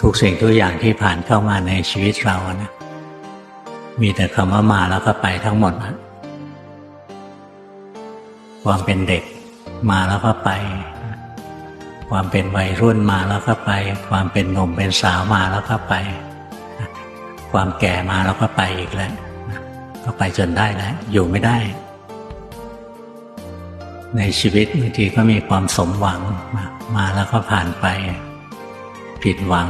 ทุกสิ่งทุกอย่างที่ผ่านเข้ามาในชีวิตเรานะมีแต่คำว่ามาแล้วก็ไปทั้งหมดนะความเป็นเด็กมาแล้วก็ไป ความเป็นวัยรุ่นมาแล้วก็ไป ความเป็นหนุ่มเป็นสาวมาแล้วก็ไป ความแก่มาแล้วก็ไปอีกแล้วก็ไปจนได้แล้วอยู่ไม่ได้ ในชีวิตบางทีก็มีความสมหวังมามาแล้วก็ผ่านไป ผิดหวัง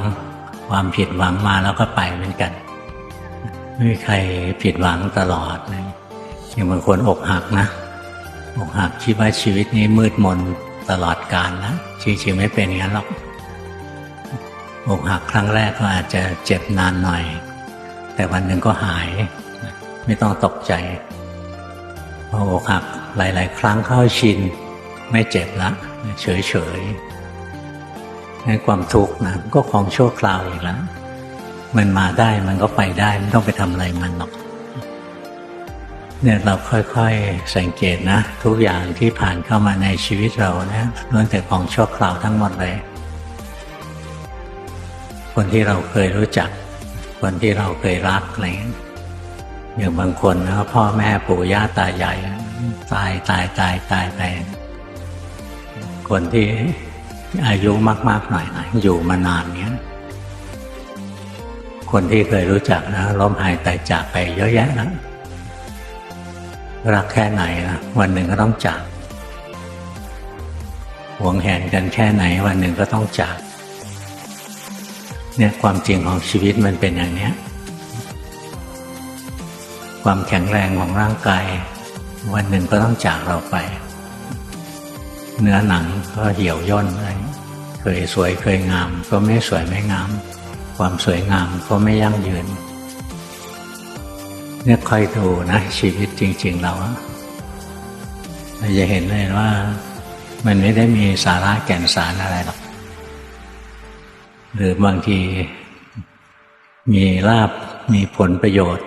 ความผิดหวังมาแล้วก็ไปเหมือนกันไม่มีใครผิดหวังตลอดเลยอย่างบางคนอกหักนะอกหักคิดว่าชีวิตนี้มืดมนตลอดกาลนะจริงๆไม่เป็นอย่างนั้นหรอกอกหักครั้งแรกก็อาจจะเจ็บนานหน่อย แต่วันหนึ่งก็หาย ไม่ต้องตกใจพออกหักหลาย ๆ ครั้งเข้าชิน ไม่เจ็บละเฉยๆ ให้ความทุกข์นะก็ของชั่วคราวอีกแล้วมันมาได้มันก็ไปได้ไม่ต้องไปทำอะไรมันหรอกเนี่ยเราค่อยๆสังเกตนะ ทุกอย่างที่ผ่านเข้ามาในชีวิตเรานะล้วนแต่ของชั่วคราวทั้งหมดเลย คนที่เราเคยรู้จัก คนที่เราเคยรักอะไรเงี้ยอย่างบางคนนะพ่อแม่ปู่ย่าตายายตายตายตายตายไปคนที่ อายุมาก ๆ หน่อยนะอยู่มานานเนี้ยคนที่เคยรู้จักนะล้มหายตายจากไปเยอะแยะนะรักแค่ไหนนะวันหนึ่งก็ต้องจากหวงแหนกันแค่ไหน วันหนึ่งก็ต้องจาก เนี่ยความจริงของชีวิตมันเป็นอย่างเนี้ย ความแข็งแรงของร่างกาย วันหนึ่งก็ต้องจากเราไป เนื้อหนังก็เหี่ยวย่นอะไร เคยสวยเคยงาม ก็ไม่สวยไม่งาม ความสวยงามก็ไม่ยั่งยืนเนี่ยคอยดูนะชีวิตจริง ๆ เราเราจะเห็นเลยว่า มันไม่ได้มีสาระแก่นสารอะไรหรอกหรือบางที มีลาบมีผลประโยชน์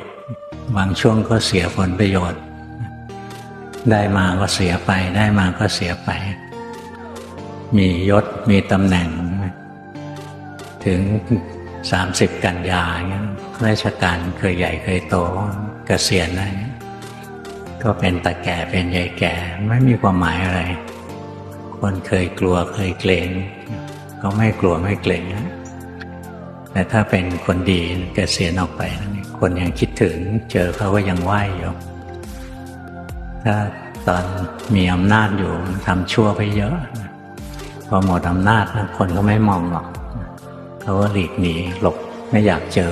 บางช่วงก็เสียผลประโยชน์ ได้มาก็เสียไป ได้มาก็เสียไป มียศมีตำแหน่ง ถึงสามสิบกันยาเงี้ยราชการเคยใหญ่เคยโตเกษียณอะไรก็เป็นตาแก่เป็นยายแก่ไม่มีความหมายอะไร คนเคยกลัวเคยเกรงก็ไม่กลัวไม่เกรงนะแต่ถ้าเป็นคนดีเกษียณออกไป คนยังคิดถึงเจอเขาก็ยังไหวอยู่ถ้าตอนมีอำนาจอยู่ทำชั่วไปเยอะ พอหมดอำนาจนะคนก็ไม่มองหรอกเขาก็หลีกหนีหลบไม่อยากเจอ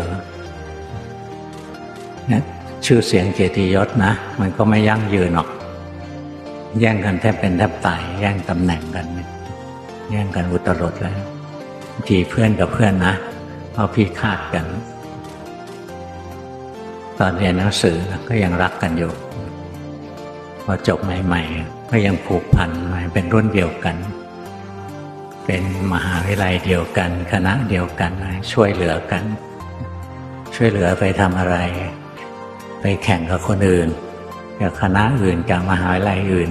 นี่ยชื่อเสียงเกียรติยศนะ มันก็ไม่ยั่งยืนหรอก แย่งกันแทบเป็นแทบตายแย่งตำแหน่งกัน แย่งกันอุตรดแล้วทีเพื่อนกับเพื่อนนะเพราะพี่คาดกัน ตอนเรียนหนังสือก็ยังรักกันอยู่พอจบใหม่ ๆ ก็ยังผูกพันมาเป็นรุ่นเดียวกัน เป็นมหาวิทยาลัยเดียวกัน คณะเดียวกัน ช่วยเหลือกัน ช่วยเหลือไปทำอะไร ไปแข่งกับคนอื่นกับคณะอื่นกับมหาวิทยาลัยอื่น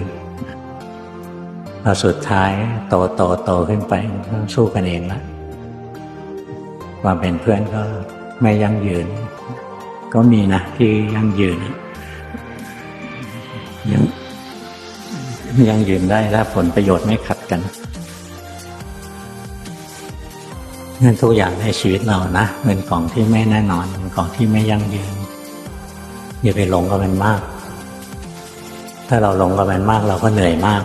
พอสุดท้ายโตโตโตขึ้นไปต้องสู้กันเองละความเป็นเพื่อนก็ไม่ยั่งยืน ก็มีนะที่ยั่งยืนยังยังยืนได้ถ้าผลประโยชน์ไม่ขัดกัน นั่นทุกอย่างในชีวิตเรานะเป็นของที่ไม่แน่นอนเป็นของที่ไม่ยั่งยืนอย่าไปหลงกับมันมาก ถ้าเราหลงกับมันมากเราก็เหนื่อยมาก